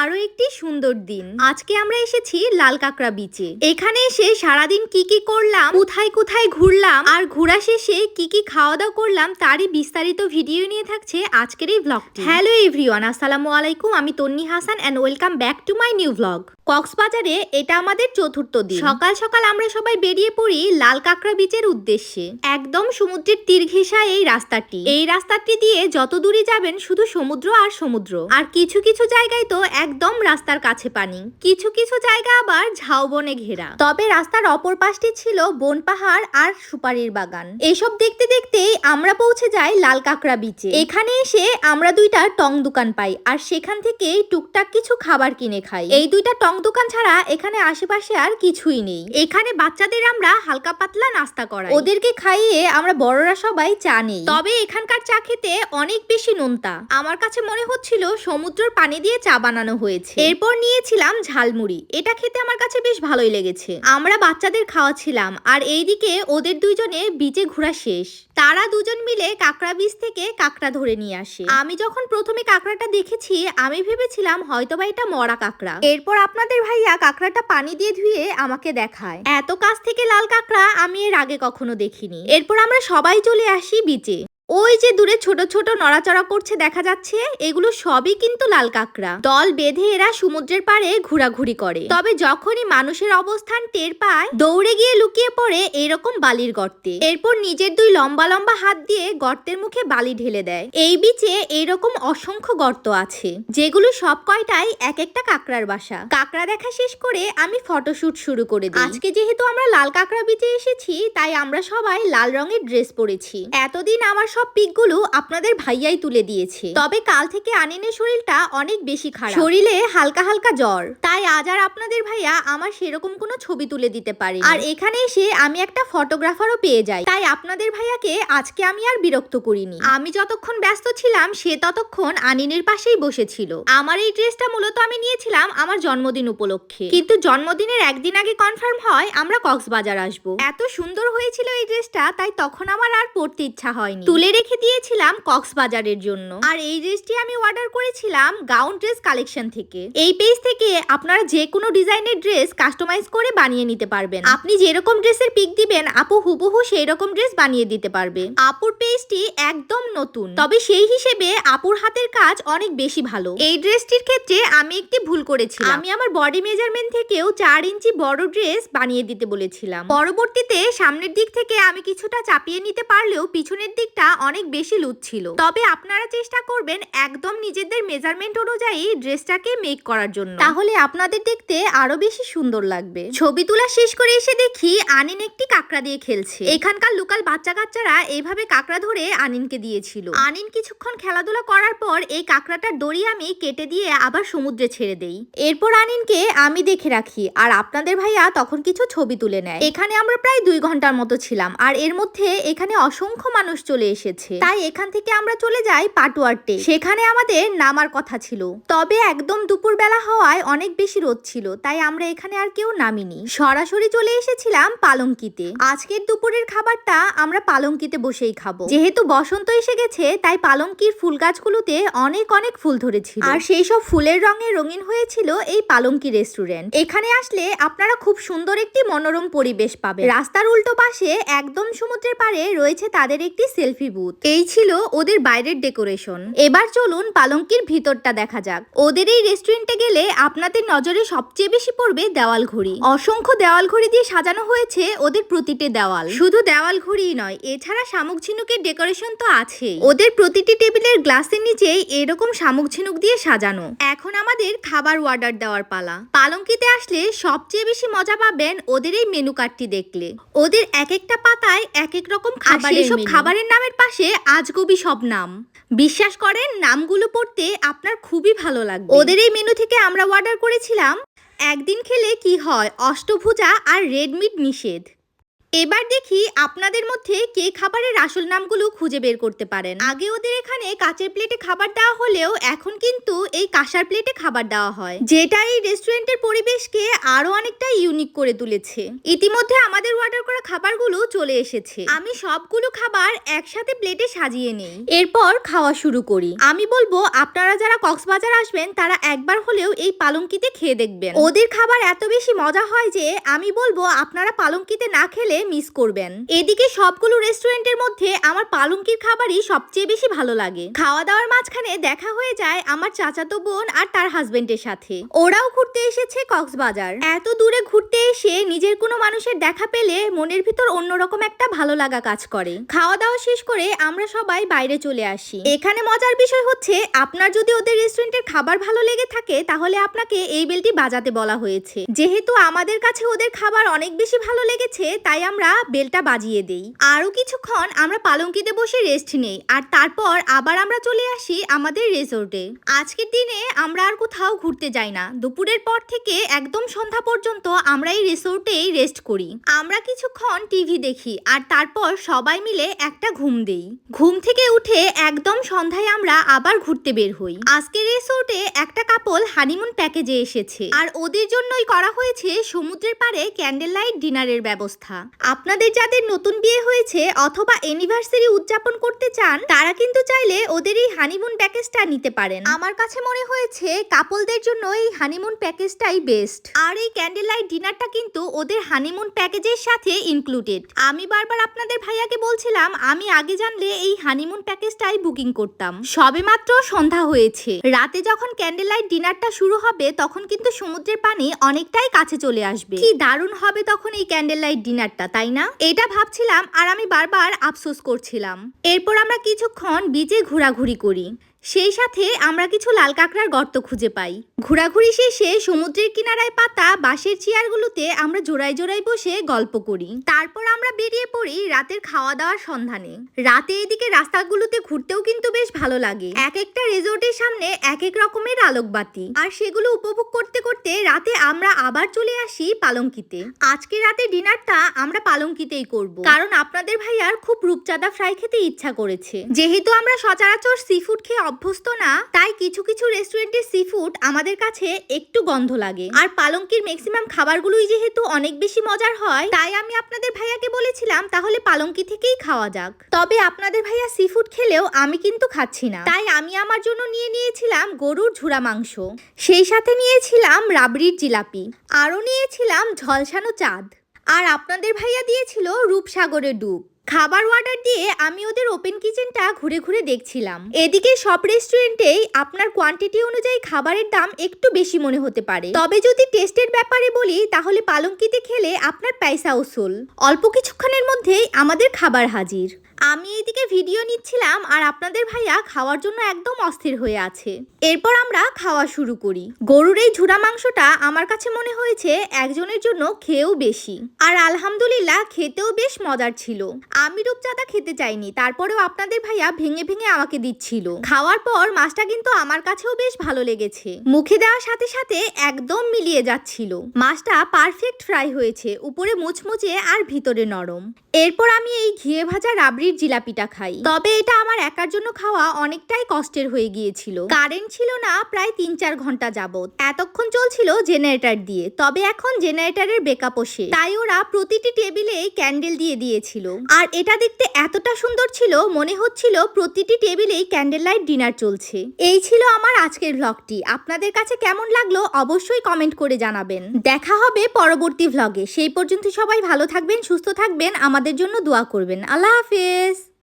আরও একটি সুন্দর দিন। আজকে আমরা এসেছি লাল কাঁকড়া বিচে এখানে এসে সারাদিন কি কি করলাম, কোথায় কোথায় ঘুরলাম, আর ঘোরা শেষে কি কি খাওয়া দাওয়া করলাম তারই বিস্তারিত ভিডিও নিয়ে থাকছে আজকের এই ব্লগটি হ্যালো এভরিওয়ান আসসালামু আলাইকুম, আমি Tonni Hasan and welcome back to my new blog কক্সবাজারে এটা আমাদের চতুর্থ দিন। সকাল সকাল আমরা সবাই বেরিয়ে পড়ি লাল কাঁকড়া বিচের উদ্দেশ্যে। একদম সমুদ্রের তীর ঘেঁষা এই রাস্তাটি। এই রাস্তাটি দিয়ে যত দূরে যাবেন শুধু সমুদ্র আর সমুদ্র। আর কিছু কিছু জায়গায় তো একদম রাস্তার কাছে পানি। কিছু কিছু জায়গা আবার ঝাউবনে ঘেরা। তবে রাস্তার অপর পাশটি ছিল বন পাহাড় আর সুপারির বাগান। এসব দেখতে দেখতেই আমরা পৌঁছে যাই লাল কাঁকড়া বিচে এখানে এসে আমরা দুইটা টং দোকান পাই আর সেখান থেকে টুকটাক কিছু খাবার কিনে খাই। এই দুইটা টং দোকান ছাড়া এখানে আশেপাশে আর কিছুই নেই। এখানে বাচ্চাদের আমরা হালকা পাতলা নাস্তা করাই। ওদেরকে খাইয়ে আমরা বড়রা সবাই চা নেই। তবে এখানকার চা খেতে অনেক বেশি নোনতা। আমার কাছে মনে হচ্ছিল সমুদ্রের পানি দিয়ে চা বানানো হয়েছে। এরপর নিয়েছিলাম ঝালমুড়ি। এটা খেতে আমার কাছে বেশ ভালোই লেগেছে। আমরা বাচ্চাদের খাওয়াছিলাম আর এইদিকে ওদের দুইজনে বিচে ঘোরা শেষ। তারা দুজন মিলে কাঁকড়া বীজ থেকে কাঁকড়া ধরে নিয়ে আসে। আমি যখন প্রথমে কাঁকড়াটা দেখেছি, আমি ভেবেছিলাম হয়তোবা এটা মরা কাঁকড়া। এরপর আপনাদের ভাইয়া কাঁকড়াটা পানি দিয়ে ধুয়ে আমাকে দেখায়। এত কাছ থেকে লাল কাঁকড়া আমি এর আগে কখনো দেখিনি। এরপর আমরা সবাই চলে আসি বিচে ওই যে দূরে ছোট ছোট নড়াচড়া করছে দেখা যাচ্ছে, এগুলো সবই কিন্তু লাল কাঁকড়া। দল বেঁধে এরা সমুদ্রের পাড়ে ঘোরাঘুরি করে। তবে যখনই মানুষের অবস্থান টের পায়, দৌড়ে গিয়ে লুকিয়ে পড়ে এরকম বালির গর্তে। এরপর নিজের দুই লম্বা লম্বা হাত দিয়ে গর্তের মুখে বালি ঢেলে দেয়। এই বিচে এইরকম অসংখ্য গর্ত আছে, যেগুলো সব কয়টাই এক একটা কাঁকড়ার বাসা। কাঁকড়া দেখা শেষ করে আমি ফটোশুট শুরু করে দিই। আজকে যেহেতু আমরা লাল কাঁকড়া বিচে এসেছি, তাই আমরা সবাই লাল রঙের ড্রেস পরেছি। এতদিন আমার সব পিকগুলো আপনাদের ভাইয়াই তুলে দিয়েছে। তবে কাল থেকে আনিনের শরীরটা অনেক বেশি খারাপ। শরীরে হালকা হালকা জ্বর। তাই আজ আর আপনাদের ভাইয়া আমার সেরকম কোনো ছবি তুলে দিতে পারে আর এখানে এসে আমি একটা ফটোগ্রাফারও পেয়ে যাই। তাই আপনাদের ভাইয়াকে আজকে আমি আর বিরক্ত করিনি। আমি যতক্ষণ ব্যস্ত ছিলাম, সে ততক্ষণ আনিনের পাশেই বসেছিল। আমার এই ড্রেসটা মূলত আমি নিয়েছিলাম আমার জন্মদিন উপলক্ষে। কিন্তু জন্মদিনের একদিন আগে কনফার্ম হয়, আমরা কক্সবাজার আসব। এত সুন্দর হয়েছিল এই ড্রেসটা, তাই তখন আমার আর পরতে ইচ্ছা হয়নি। তুলে রেখে দিয়েছিলাম কক্সবাজারের জন্য। আর এই ড্রেসটি আমি অর্ডার করেছিলাম গাউন ড্রেস কালেকশন থেকে। এই পেজ থেকে আপনারা যে কোনো ডিজাইনের ড্রেস কাস্টমাইজ করে বানিয়ে নিতে পারবেন। আপনি যেরকম ড্রেসের পিক দিবেন, আপু হুবহু সেই রকম ড্রেস বানিয়ে দিতে পারবে। আপুর পেজটি একদম নতুন। তবে সেই হিসেবে আপুর হাতের কাজ অনেক বেশি ভালো। এই ড্রেসটির ক্ষেত্রে আমি একটি ভুল করেছি আমি আমার বডি মেজারমেন্ট থেকেও চার ইঞ্চি বড় ড্রেস বানিয়ে দিতে বলেছিলাম। পরবর্তীতে সামনের দিক থেকে আমি কিছুটা চাপিয়ে নিতে পারলেও পিছনের দিকটা অনেক বেশি লুজ ছিল। তবে আপনারা চেষ্টা করবেন একদম নিজেদের মেজারমেন্ট অনুযায়ী ড্রেসটাকে মেক করার জন্য। তাহলে আপনাদের দেখতে আরও বেশি সুন্দর লাগবে। ছবি তোলা শেষ করে এসে দেখি আনিন একটি কাঁকড়া দিয়ে খেলছে। এখানকার লোকাল বাচ্চা কাচ্চারা এইভাবে কাঁকড়া ধরে আনিনকে দিয়েছিল। আনিন কিছুক্ষণ খেলাধুলা করার পর এই কাঁকড়াটার দড়ি আমি কেটে দিয়ে আবার সমুদ্রে ছেড়ে দেই। এরপর আনিনকে আমি দেখে রাখি আর আপনাদের ভাইয়া তখন কিছু ছবি তুলে নেয়। এখানে আমরা প্রায় দুই ঘণ্টার মতো ছিলাম আর এর মধ্যে এখানে অসংখ্য মানুষ চলে এসেছে। তাই এখান থেকে আমরা চলে যাই পাটুয়ারটে সেখানে আমাদের নামার কথা ছিল। তবে একদম দুপুর বেলা হওয়ায় অনেক বেশি রোদ ছিল, তাই আমরা এখানে আর কেউ নামিনি। সরাসরি চলে এসেছিলাম পালঙ্কিতে। আজকের দুপুরের খাবারটা আমরা পালঙ্কিতে বসেই খাব। যেহেতু বসন্ত এসে গেছে, তাই পালঙ্কির ফুল গাছগুলোতে অনেক অনেক ফুল ধরেছিল। আর সেই সব ফুলের রঙে রঙিন হয়েছিল এই পালঙ্কি রেস্টুরেন্ট। এখানে আসলে আপনারা খুব সুন্দর একটি মনোরম পরিবেশ পাবেন। রাস্তার উল্টো পাশে একদম সমুদ্রের পাড়ে রয়েছে তাদের একটি সেলফি বুথ এই ছিল ওদের বাইরের ডেকোরেশন। এবার চলুন পালঙ্কির ভিতরটা দেখা যাক। ওদের এই রেস্টুরেন্টে গেলে আপনাদের নজরে সবচেয়ে বেশি পড়বে দেওয়াল ঘড়ি। অসংখ্য দেওয়াল ঘড়ি দিয়ে সাজানো হয়েছে ওদের প্রতিটি দেওয়াল। শুধু দেওয়াল ঘড়িই নয় এছাড়া শামুক ঝিনুকের ডেকোরেশন তো আছেই। ওদের প্রতিটি টেবিলের গ্লাসের নিচে এরকম শামুক ঝিনুক দিয়ে সাজানো। এখন আমাদের খাবার অর্ডার দেওয়ার পালা। পালঙ্কিতে আসলে সবচেয়ে বেশি মজা পাবেন ওদের এই মেনু কার্ডটি দেখলে। ওদের এক একটা পাতায় এক এক রকম খাবার সব খাবারের নামের পাশে আজগবি সব নাম। বিশ্বাস করেন, নামগুলো পড়তে আপনার খুবই ভালো লাগবে। ওদের এই মেনু থেকে আমরা অর্ডার করেছিলাম, একদিন খেলে কি হয়? অষ্টভুজা আর রেডমিট নিষেধ। এবার দেখি আপনাদের মধ্যে কে খাবারের আসল নামগুলো খুঁজে বের করতে পারেন। আগে ওদের এখানে কাচের প্লেটে খাবার দেওয়া হলেও এখন কিন্তু এই কাঁসার প্লেটে খাবার দেওয়া হয়। যেটা এই রেস্টুরেন্টের পরিবেশকে আরও অনেকটা ইউনিক করে তুলেছে। ইতিমধ্যে আমাদের অর্ডার করা খাবারগুলো চলে এসেছে। আমি সবগুলো খাবার একসাথে প্লেটে সাজিয়ে নেই। এরপর খাওয়া শুরু করি। আমি বলব, আপনারা যারা কক্সবাজার আসবেন, তারা একবার হলেও এই পালঙ্কিতে খেয়ে দেখবেন। ওদের খাবার এত বেশি মজা হয় যে, আমি বলব, আপনারা পালঙ্কিতে না খেলে মিস করবেন। এদিকে সবগুলো রেস্টুরেন্টের মধ্যে আমার পালঙ্কির খাবারই সবচেয়ে বেশি ভালো লাগে। খাওয়া দাওয়ার মাঝখানে দেখা হয়ে যায় আমার চাচাতো বোন আর তার হাজবেন্ডের সাথে। ওরাও ঘুরতে এসেছে কক্সবাজার। এত দূরে ঘুরতে এসে নিজের কোনো মানুষের দেখা পেলে মনের ভিতর অন্যরকম একটা ভালো লাগা কাজ করে। খাওয়া দাওয়া শেষ করে আমরা সবাই বাইরে চলে আসি। এখানে মজার বিষয় হচ্ছে, আপনার যদি ওদের রেস্টুরেন্টের খাবার ভালো লেগে থাকে, তাহলে আপনাকে এই বেলটি বাজাতে বলা হয়েছে। যেহেতু আমাদের কাছে ওদের খাবার অনেক বেশি ভালো লেগেছে, তাই আমরা বেলটা বাজিয়ে দেই। আরও কিছুক্ষণ আমরা পালঙ্কিতে বসে রেস্ট নেই, আর তারপর আবার আমরা চলে আসি আমাদের রিসোর্টে আজকের দিনে আমরা আর কোথাও ঘুরতে যাই না। দুপুরের পর থেকে একদম সন্ধ্যা পর্যন্ত আমরা এই রিসোর্টেই রেস্ট করি। আমরা কিছুক্ষণ টিভি দেখি, আর তারপর সবাই মিলে একটা ঘুম দেই। ঘুম থেকে উঠে একদম সন্ধ্যায় আমরা আবার ঘুরতে বের হই। আজকের রিসোর্টে একটা কাপল হানিমুন প্যাকেজে এসেছে, আর ওদের জন্যই করা হয়েছে সমুদ্রের পাড়ে ক্যান্ডেল লাইট ডিনারের ব্যবস্থা। আপনাদের যাদের নতুন বিয়ে হয়েছে অথবা অ্যানিভার্সারি উদযাপন করতে চান, তারা কিন্তু চাইলে ওদের এই হানিমুন প্যাকেজটা নিতে পারেন। আমার কাছে মনে হয়েছে কাপলদের জন্য এই হানিমুন প্যাকেজটাই বেস্ট আর এই ক্যান্ডেল লাইট ডিনারটা কিন্তু ওদের হানিমুন প্যাকেজের সাথে ইনক্লুডেড আমি বারবার আপনাদের ভাইয়াকে বলছিলাম, আমি আগে জানলে এই হানিমুন প্যাকেজটাই বুকিং করতাম। সবে মাত্র সন্ধ্যা হয়েছে। রাতে যখন ক্যান্ডেল লাইট ডিনারটা শুরু হবে, তখন কিন্তু সমুদ্রের পানি অনেকটাই কাছে চলে আসবে। কি দারুণ হবে তখন এই ক্যান্ডেল লাইট ডিনারটা তাই না? এটা ভাবছিলাম আর আমি বারবার আফসোস করছিলাম। এরপর আমরা কিছুক্ষণ বিচে ঘোরাঘুরি করি। সেই সাথে আমরা কিছু লাল কাঁকড়ার গর্ত খুঁজে পাই। ঘোরাঘুরি শেষে সমুদ্রের কিনারায় পাতা বাঁশের চেয়ারগুলোতে আমরা জোড়ায় জোড়ায় বসে গল্প করি। তারপর আমরা বেরিয়ে পড়ি রাতের খাওয়া দাওয়ার সন্ধানে। রাতে এদিকে রাস্তাগুলোতে ঘুরতেও কিন্তু বেশ ভালো লাগে। এক একটা রিসোর্টের সামনে এক এক রকমের আলোকবাতি। আর সেগুলো উপভোগ করতে করতে রাতে আমরা আবার চলে আসি পালঙ্কিতে। আজকে রাতে ডিনারটা আমরা পালঙ্কিতেই করব। কারণ আপনাদের ভাইয়ার খুব রূপচাঁদা ফ্রাই খেতে ইচ্ছা করেছে। যেহেতু আমরা সচরাচর সি ফুড খেয়ে অভ্যস্ত না, তাই কিছু কিছু রেস্টুরেন্টের সি ফুড আমাদের কাছে একটু গন্ধ লাগে। আর পালঙ্কির ম্যাক্সিমাম খাবারগুলোই যেহেতু অনেক বেশি মজার হয়, তাই আমি আপনাদের ভাইয়াকে বলেছিলাম তাহলে পালঙ্কি থেকেই খাওয়া যাক। তবে আপনাদের ভাইয়া সি ফুড খেলেও আমি কিন্তু খাচ্ছি না। তাই আমি আমার জন্য নিয়ে নিয়েছিলাম গরুর ঝুরা মাংস। সেই সাথে নিয়েছিলাম রাবড়ির জিলাপি। আরও নিয়েছিলাম ঝলসানো চাঁদ। আর আপনাদের ভাইয়া দিয়েছিল রূপসাগরের ডুব। খাবার অর্ডার দিয়ে আমি ওদের ওপেন কিচেনটা ঘুরে ঘুরে দেখছিলাম। এদিকে সব রেস্টুরেন্টেই আপনার কোয়ান্টিটি অনুযায়ী খাবারের দাম একটু বেশি মনে হতে পারে। তবে যদি টেস্টের ব্যাপারে বলি, তাহলে পালঙ্কিতে খেলে আপনার পয়সা উসুল। অল্প কিছুক্ষণের মধ্যেই আমাদের খাবার হাজির। আমি এইদিকে ভিডিও নিচ্ছিলাম আর আপনাদের ভাইয়া খাওয়ার জন্য একদম অস্থির হয়ে আছে। এরপর আমরা খাওয়া শুরু করি। গরুর এই ঝুড়া মাংসটা আমার কাছে মনে হয়েছে একজনের জন্য খেয়েও বেশি। আর আলহামদুলিল্লাহ, খেতেও বেশ মজার ছিল। আমি রূপচাঁদা খেতে চাইনি, তারপরেও আপনাদের ভাইয়া ভেঙে ভেঙে আমাকে দিচ্ছিল। খাওয়ার পর মাছটা কিন্তু আমার কাছেও বেশ ভালো লেগেছে। মুখে দেওয়ার সাথে সাথে একদম মিলিয়ে যাচ্ছিল। মাছটা পারফেক্ট ফ্রাই হয়েছে, উপরে মুচমুচে আর ভিতরে নরম। এরপর আমি এই ঘিয়ে ভাজা রাবড়ির জিলাপিটা খাই। তবে এটা আমার একার জন্য খাওয়া অনেকটাই কষ্টের হয়ে গিয়েছিল। কারেন্ট ছিল না প্রায় তিন চার ঘণ্টা যাবত এতক্ষণ চলছিল জেনারেটর দিয়ে, তবে এখন জেনারেটরের বেকআপ শেষ। তাই ওরা প্রতিটি টেবিলে ক্যান্ডেল দিয়ে দিয়েছিল। আর এটা দেখতে এতটা সুন্দর ছিল, মনে হচ্ছিল প্রতিটি টেবিলেই ক্যান্ডেল লাইট ডিনার চলছে। এই ছিল আমার আজকের ভ্লগটি আপনাদের কাছে কেমন লাগল অবশ্যই কমেন্ট করে জানাবেন। দেখা হবে পরবর্তী ভ্লগে সেই পর্যন্ত সবাই ভালো থাকবেন, সুস্থ থাকবেন, আমাদের জন্য দোয়া করবেন। আল্লাহ হাফেজ!